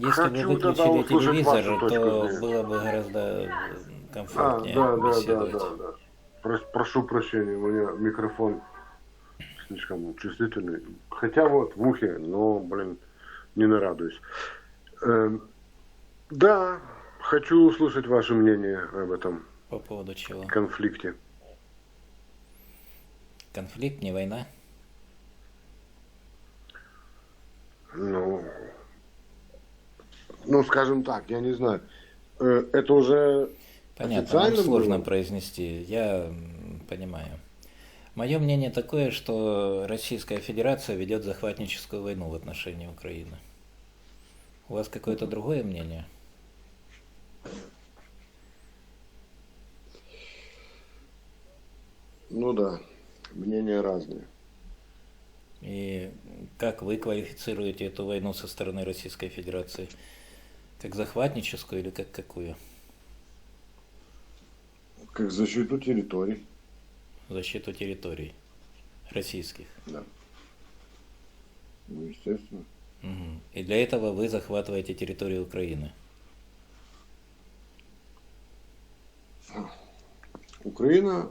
Если бы Хочу тогда выключили телевизор, то было бы гораздо э, А, комфортнее да, да, да, беседовать. да, да. Прос- прошу прощения, у меня микрофон слишком чувствительный. Хотя вот в ухе, но, блин, не нарадуюсь. Эм, да, хочу услышать ваше мнение об этом По поводу чего? конфликте. Конфликт, не война? Ну, ну, скажем так, я не знаю. Э, Это уже Понятно, нам сложно было? произнести, я понимаю. Мое мнение такое, что Российская Федерация ведет захватническую войну в отношении Украины. У вас какое-то другое мнение? Ну да, мнения разные. И как вы квалифицируете эту войну со стороны Российской Федерации? Как захватническую или как какую? Как защиту территорий. Защиту территорий российских. Да. Ну, естественно. Мгм. И для этого вы захватываете территорию Украины. Украина.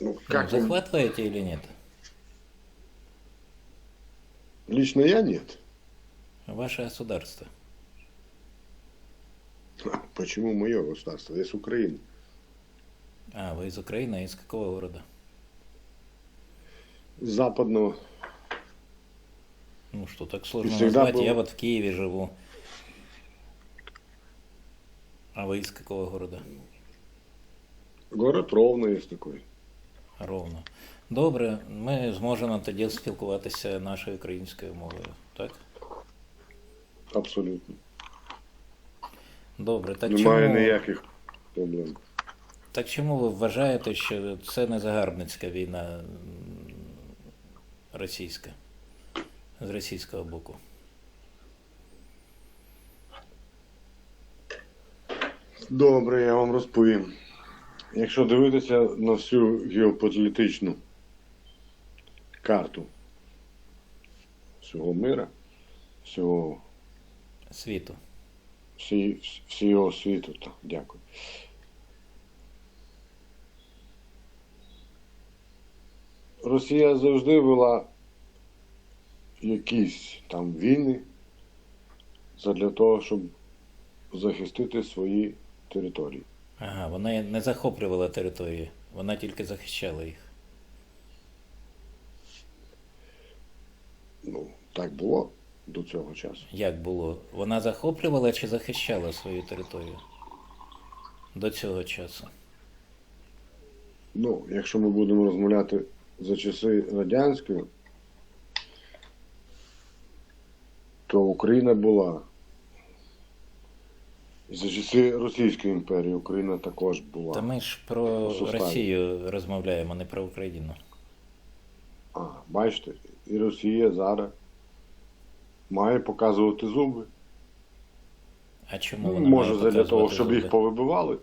Ну, Ну, как вам- захватываете или нет? Лично я нет. Ваше государство. Почему мое государство? Я с Украины. А, вы из Украины, а из какого города? Западного. Ну что, так сложно всегда назвать. Я был- вот в Киеве живу. А вы из какого города? Город Ровно есть такой. Ровно. Добре, ми зможемо тоді спілкуватися нашою українською мовою, так? Абсолютно. Добре, так Немає чому, ніяких проблем. так чому ви вважаєте, що це не загарбницька війна російська з російського боку? Добре, я вам розповім. Якщо дивитися на всю геополітичну карту всього мира, всього, Світу. всі, всього світу, так, дякую. Росія завжди вела якісь там війни задля того, щоб захистити свої території. Ага, вона не захоплювала території, вона тільки захищала їх. Ну, так було до цього часу. Як було? Вона захоплювала чи захищала свою територію? До цього часу. Ну, якщо ми будемо розмовляти за часи радянської, то Україна була. За часи Російської імперії Україна також була. Та ми ж про суставі. Росію розмовляємо, не про Україну. А, бачите, і Росія зараз має показувати зуби. А чому вона може, має задля того, щоб зуби? їх повибивали.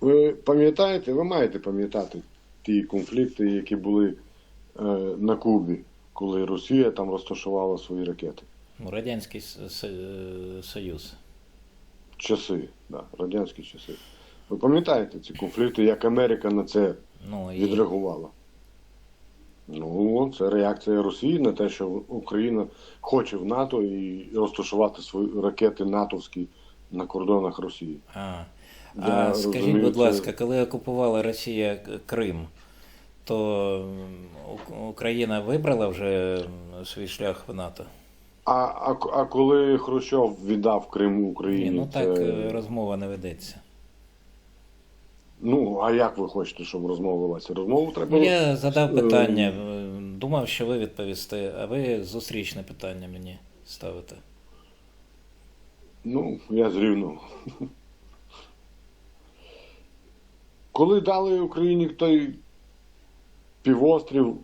Ви пам'ятаєте, ви маєте пам'ятати ті конфлікти, які були е, на Кубі, коли Росія там розташувала свої ракети. Ну, Радянський е, Союз. Часи, да, радянські часи. Ви пам'ятаєте ці конфлікти, як Америка на це Ну і відреагувала? Ну, це реакція Росії на те, що Україна хоче в НАТО і розташувати свої ракети натовські на кордонах Росії. а, Я а скажіть, розумію, будь це- ласка, коли окупувала Росія Крим, то Україна вибрала вже свій шлях в НАТО? А, а, а коли Хрущов віддав Крим Ні, ну це... так е, розмова не ведеться. Ну а як ви хочете, щоб розмова велася? Розмову треба. Я задав Е, питання, е, думав, що ви відповісте, а ви зустрічне питання мені ставите. Ну, я з Коли дали Україні той півострів,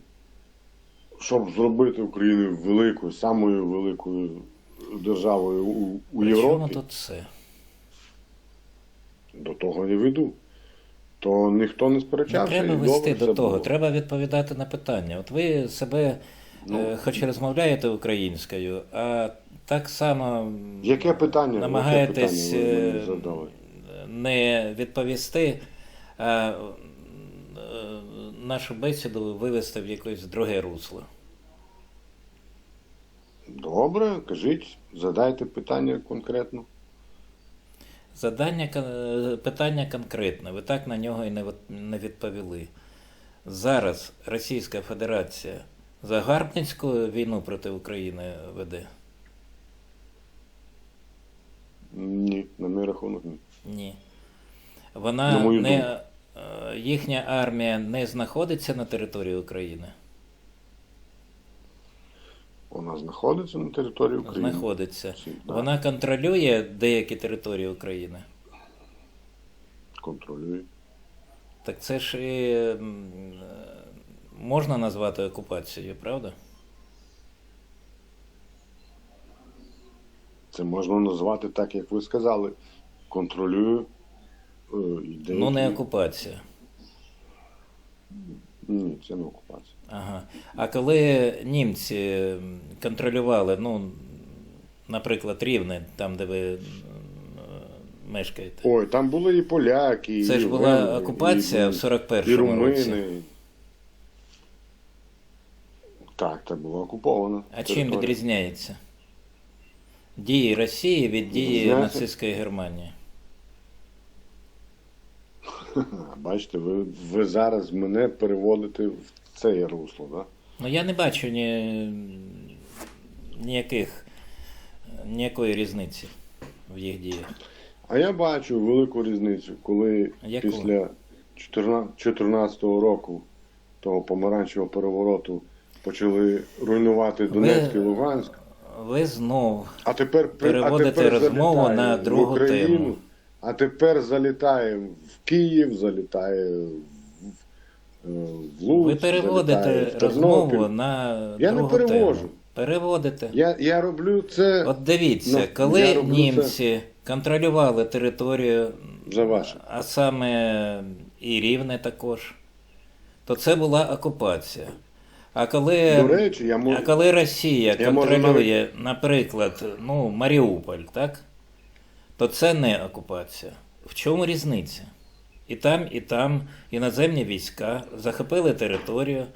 щоб зробити Україну великою, самою великою державою у, у При чому Європі, тут це? до того не веду. То ніхто не Не треба вести до того, було. треба відповідати на питання. От ви себе, Ну. е, хоч і розмовляєте українською, а так само Яке питання? намагаєтесь Яке питання е, не відповісти, а е, нашу бесіду вивести в якесь друге русло. Добре, кажіть, задайте питання конкретно. Задання, кон- питання конкретне, ви так на нього і не відповіли. Зараз Російська Федерація загарбницьку війну проти України веде? Ні, на мій рахунок ні. Ні. Вона не, думку. е, їхня армія не знаходиться на території України? Вона знаходиться на території України. Знаходиться. Да, Вона контролює деякі території України. контролює. Так це ж і е, можна назвати окупацією, правда? Це можна назвати так, як ви сказали. Контролює. деякі- Ну, не окупація. Ні, це не окупація. Ага. А коли німці контролювали, ну, наприклад, Рівне, там, де ви е, мешкаєте, Ой, там були і поляки, це і ж була венгри, окупація і, в 41-му році. румини. Так, це була окупована. А чим відрізняється? Дії Росії від дії нацистської Германії. Бачите, ви, ви зараз мене переводите в це русло, да? Ну я не бачу ні, ніяких, ніякої різниці в їх діях. А я бачу велику різницю, коли Яку? після 2014 року того помаранчевого перевороту почали руйнувати Донецьк і Луганськ. Ви знов А тепер Переводите а тепер розмову на другу тему. А тепер залітає в Київ, залітає в, е, в Луцьк, ви переводите в розмову на Я не перевожу. тему. Переводите. Я, я роблю це От дивіться, Ну, коли німці контролювали територію, за ваше. а саме і Рівне також, то це була окупація. А коли, До речі, я можу. а коли Росія Я можу контролює, наприклад, ну, Маріуполь, так? То це не окупація. В чому різниця? І там, і там іноземні війська захопили територію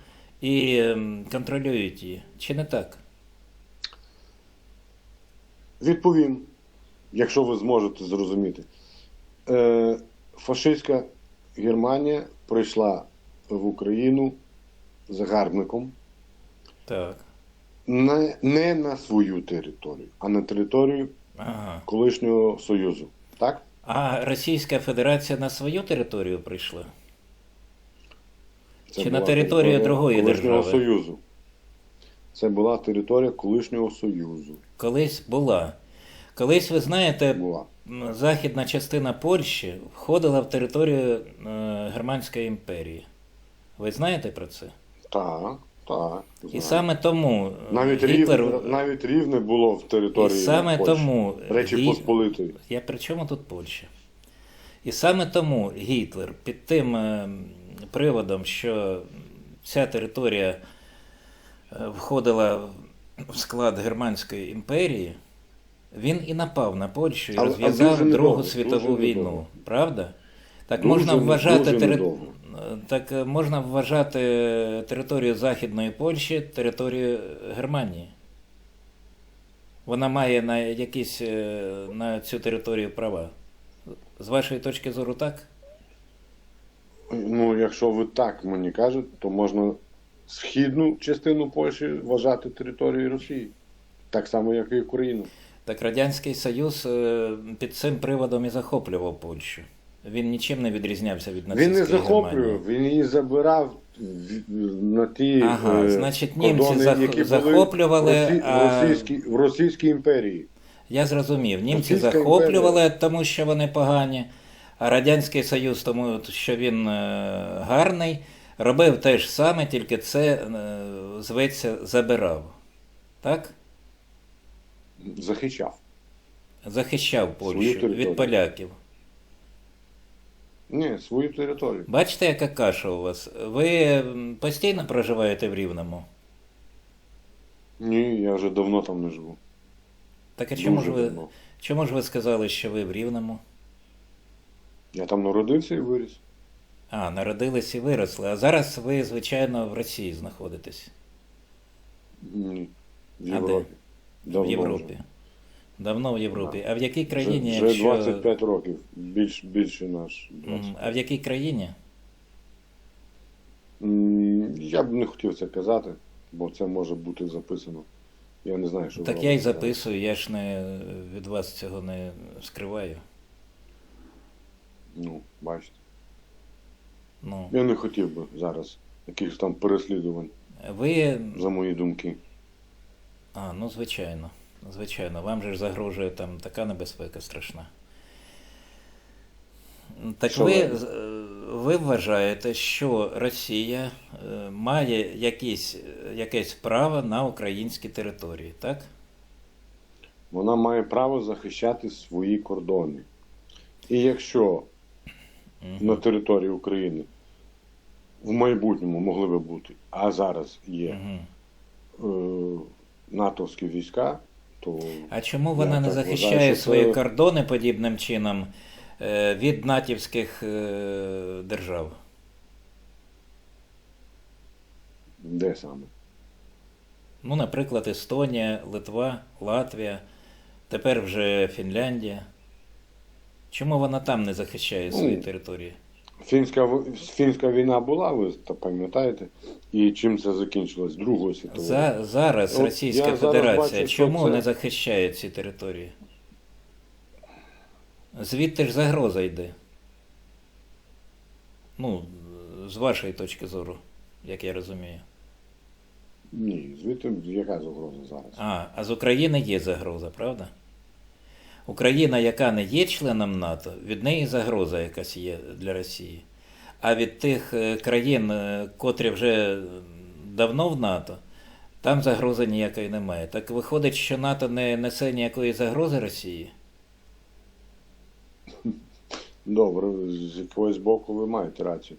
і ем, контролюють її. Чи не так? Відповім, якщо ви зможете зрозуміти. Е, фашистська Германія прийшла в Україну загарбником Так. не, не на свою територію, а на територію Ага. колишнього Союзу. Так? А Російська Федерація на свою територію прийшла? Це Чи на територію другої колишнього держави? Союзу. Це була територія колишнього Союзу. Колись була. Колись, ви знаєте, Була. західна частина Польщі входила в територію е, Германської імперії. Ви знаєте про це? Так, так. І саме тому е, навіть, Гітлер. рівне, навіть рівне було в І території саме Польщі. тому Речі Гі- Посполитої. Я при чому тут Польща? І саме тому Гітлер під тим е, приводом, що ця територія е, входила в склад Германської імперії, він і напав на Польщу і розв'язав Другу світову війну. Правда? Так Дуже можна вважати дуже тери- недовго. е, Так е, можна вважати територію Західної Польщі територією Германії. Вона має на якісь е, на цю територію права. З вашої точки зору, так? Ну, якщо ви так мені кажете, то можна східну частину Польщі вважати територією Росії. Так само, як і Україну. Так Радянський Союз е, під цим приводом і захоплював Польщу. Він нічим не відрізнявся від Він не захоплював, Германії. він її забирав на ті Ага, е, значить, німці кордони, зах- які були захоплювали, в, Росі... а- в, російській, в Російській імперії. Я зрозумів. Німці Російська захоплювали, тому що вони погані, а Радянський Союз, тому що він е, гарний, робив те ж саме, тільки це е, зветься забирав. Так? Захищав. Захищав Свою Польщу територію. від поляків. Ні, свою територію. Бачите, яка каша у вас? Ви постійно проживаєте в Рівному? Ні, я вже давно там не живу. Так а чому Дуже ж ви, давно. чому ж ви сказали, що ви в Рівному? Я там народився і виріс. А, народились і виросли. А зараз ви, звичайно, в Росії знаходитесь. Ні. В А де? Європі. Давно в Європі. Давно вЄвропі. А в якій країні, Вже, вже якщо... 25 років. Більш, більше наш. 20. Мгм. А в якій країні? Я б не хотів це казати, бо це може бути записано. Я не знаю, що Так я робите. записую, я ж не від вас цього не скриваю. Ну, бачите. Ну, Я не хотів би зараз якихось там переслідувань ви. за мої думки. А, ну звичайно. Звичайно, вам же ж загрожує там така небезпека страшна. Так Що ви, ви? е, вважаєте, що Росія е, має якісь, якесь право на українські території, так? Вона має право захищати свої кордони. І якщо Мгм. на території України в майбутньому могли би бути, а зараз є Мгм. е, натовські війська, то А чому вона не захищає вважаю, свої це- кордони подібним чином е, від натівських е, держав? де саме? Ну, наприклад, Естонія, Литва, Латвія, тепер вже Фінляндія. Чому вона там не захищає свої Ну, території? Фінська, фінська війна була, ви та пам'ятаєте, і чим це закінчилось? Другою світовою. За, зараз От Російська я зараз Федерація бачу, чому це- не захищає ці території? Звідти ж загроза йде. Ну, з вашої точки зору, як я розумію. Ні, звідти яка загроза зараз? А, а з України є загроза, правда? Україна, яка не є членом НАТО, від неї загроза якась є для Росії. А від тих е, країн, е, котрі вже давно в НАТО, там загрози ніякої немає. Так виходить, що НАТО не несе ніякої загрози Росії? Добре, з якогось боку ви маєте рацію.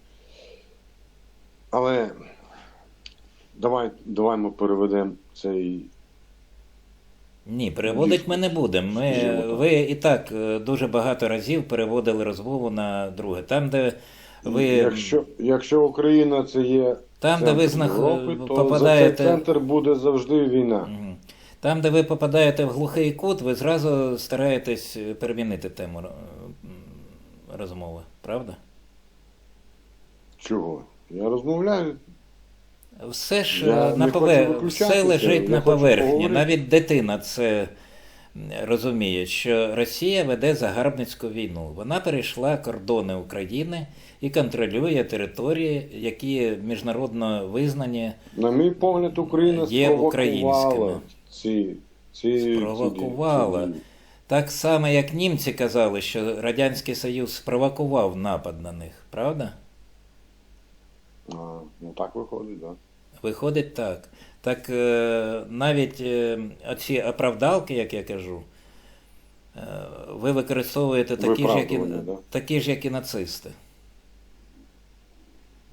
Але давай, давай ми переведемо цей. Ні, переводить ми не будемо. Ми, ви і так е, дуже багато разів переводили розмову на друге. Там, де ви. Якщо, якщо Україна це є Там, де ви знах... Європи, то попадаєте. за цей центр буде завжди війна. Там, де ви попадаєте в глухий кут, ви зразу стараєтесь перемінити тему е, розмови, правда? Чого? Я розмовляю. Все ж Я е, на не пове... хочу виключатися, все лежить я на хочу поверхні. поговорити. Навіть дитина це розуміє, що Росія веде загарбницьку війну. Вона перейшла кордони України і контролює території, які міжнародно визнані. На мій погляд, Україна Є спровокувала українськими. ці, ці, ці, Спровокувала. ці. Так само, як німці казали, що Радянський Союз спровокував напад на них, правда? А, ну так виходить, так. Да. Виходить так. Так е, навіть е, оці оправдалки, як я кажу, е, ви використовуєте такі ж, як і, да. такі ж, як і нацисти.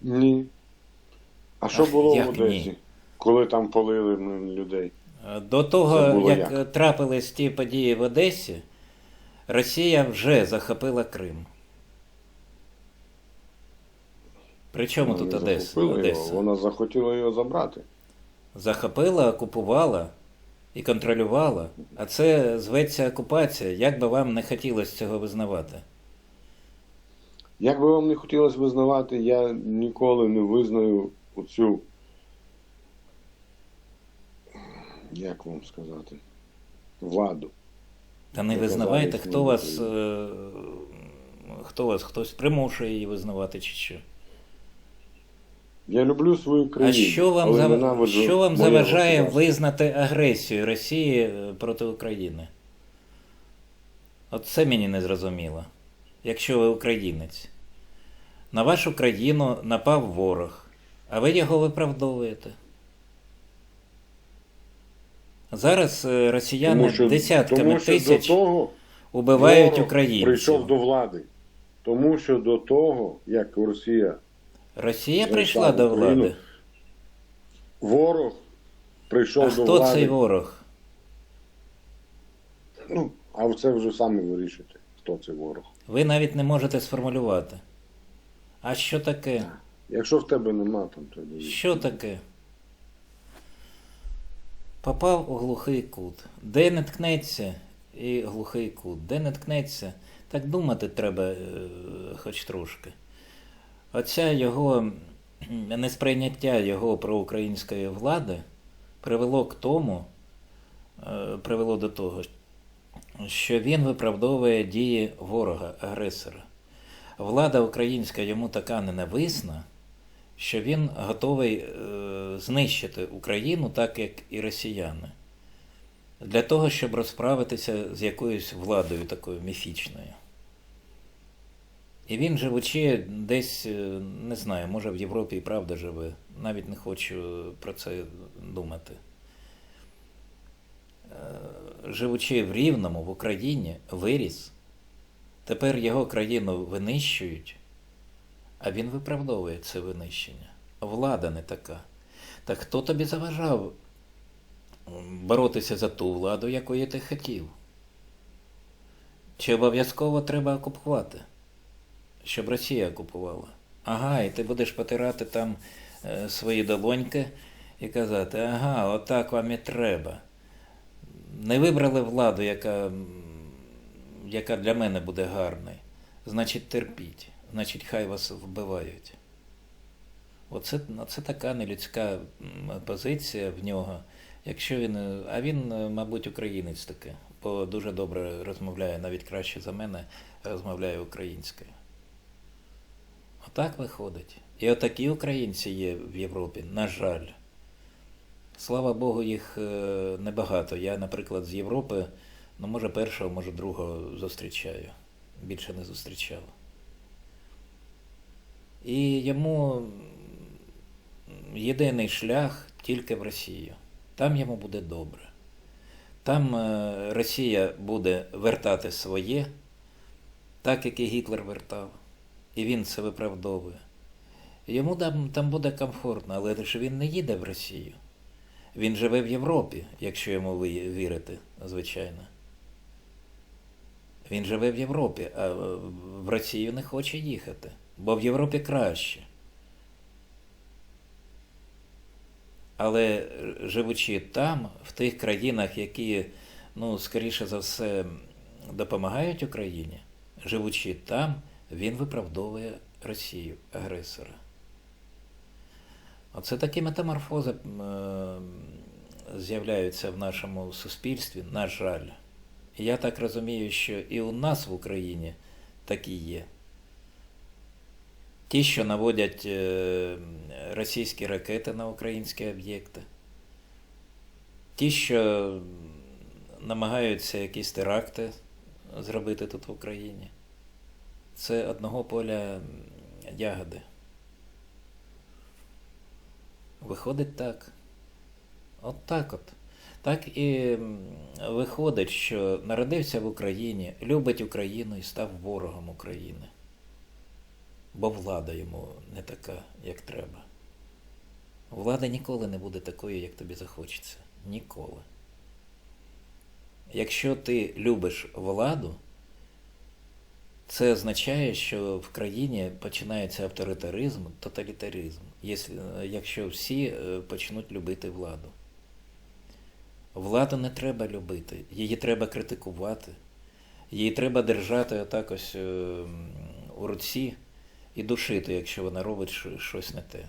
Ні. А що було як в Одесі, ні? коли там полили людей? До того, як, як? трапились ті події в Одесі, Росія вже захопила Крим. Причому тут Одеса? Одеса? Вона захотіла його забрати. захопила, окупувала і контролювала. А це зветься окупація. Як би вам не хотілося цього визнавати? Як би вам не хотілося визнавати, я ніколи не визнаю оцю. Як вам сказати? Владу. Та не визнавайте, хто вас, е, хто вас, хтось примушує її визнавати чи що. Я люблю свою країну. А що вам, але зав... що вам заважає визнати агресію Росії е, проти України? От це мені не зрозуміло. Якщо ви українець. На вашу країну напав ворог, а ви його виправдовуєте. Зараз е, росіяни Тому що, десятками тому що тисяч до того убивають українців. прийшов до влади. Тому що до того, як Росія, Росія прийшла до влади. ворог прийшов А до хто влади. цей ворог? Ну, а це вже самі вирішуєте, хто цей ворог. Ви навіть не можете сформулювати. А що таке? Якщо в тебе нема, там то не Що таке? Попав у глухий кут. Де не ткнеться і глухий кут. Де не ткнеться, так думати треба е, хоч трошки. Оця його несприйняття його проукраїнської влади привело к тому, е, привело до того, що він виправдовує дії ворога, агресора. Влада українська йому така ненависна, що він готовий е, знищити Україну так, як і росіяни, для того, щоб розправитися з якоюсь владою такою міфічною. І він, живучи десь, е, не знаю, може в Європі і правда живе, навіть не хочу про це думати. Е, Живучи в Рівному, в Україні, виріс. Тепер його країну винищують, а він виправдовує це винищення. Влада не така. Так хто тобі заважав боротися за ту владу, якої ти хотів? Чи обов'язково треба окупувати? Щоб Росія окупувала? Ага, і ти будеш потирати там е, свої долоньки і казати, ага, отак вам і треба. Не вибрали владу, яка, яка для мене буде гарною. Значить, терпіть. Значить, хай вас вбивають. Оце, оце така нелюдська позиція в нього. Якщо він. А він, е, мабуть, українець таки, бо дуже добре розмовляє, навіть краще за мене, розмовляє українською. Отак виходить. І отакі українці є в Європі, на жаль. Слава Богу, їх е, небагато. Я, наприклад, з Європи, ну, може, першого, може, другого зустрічаю. Більше не зустрічав. І йому єдиний шлях тільки в Росію. Там йому буде добре. Там е, Росія буде вертати своє, так як і Гітлер вертав. І він це виправдовує. Йому там, там буде комфортно, але ж він не їде в Росію. Він живе в Європі, якщо йому ви вірите, звичайно. Він живе в Європі, а в Росію не хоче їхати, бо в Європі краще. Але е, живучи там, в тих країнах, які, ну, скоріше за все, допомагають Україні, живучи там, він виправдовує Росію, агресора. Оце такі метаморфози е, з'являються в нашому суспільстві, на жаль. Я так розумію, що і у нас в Україні такі є. Ті, що наводять е, російські ракети на українські об'єкти, ті, що намагаються якісь теракти зробити тут в Україні. Це одного поля ягоди. Виходить так. От так от. Так і виходить, що народився в Україні, любить Україну і став ворогом України. Бо влада йому не така, як треба. Влада ніколи не буде такою, як тобі захочеться. Ніколи. Якщо ти любиш владу, це означає, що в країні починається авторитаризм, тоталітаризм, якщо всі е, почнуть любити владу. Владу не треба любити, її треба критикувати, її треба держати отак ось е, у руці і душити, якщо вона робить щось не те.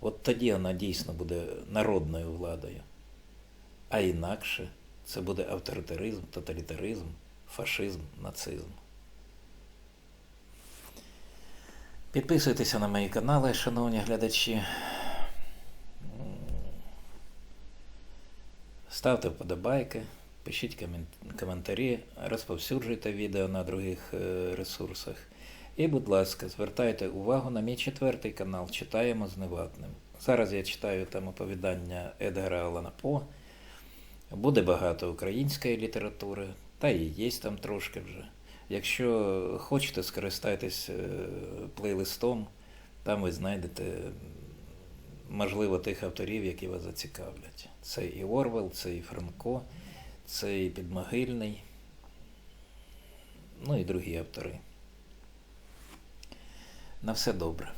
От тоді вона дійсно буде народною владою. А інакше це буде авторитаризм, тоталітаризм, фашизм, нацизм. Підписуйтеся на мої канали, шановні глядачі. Ставте вподобайки, пишіть коментарі, розповсюджуйте відео на других е, ресурсах. І, будь ласка, звертайте увагу на мій четвертий канал Читаємо з Неватним. Зараз я читаю там оповідання Едгара Алана По. Буде багато української літератури, та і є там трошки вже. Якщо хочете, скористайтесь е, плейлистом, там ви знайдете, можливо, тих авторів, які вас зацікавлять. Це і Орвел, це і Франко, це і Підмогильний, ну і другі автори. На все добре.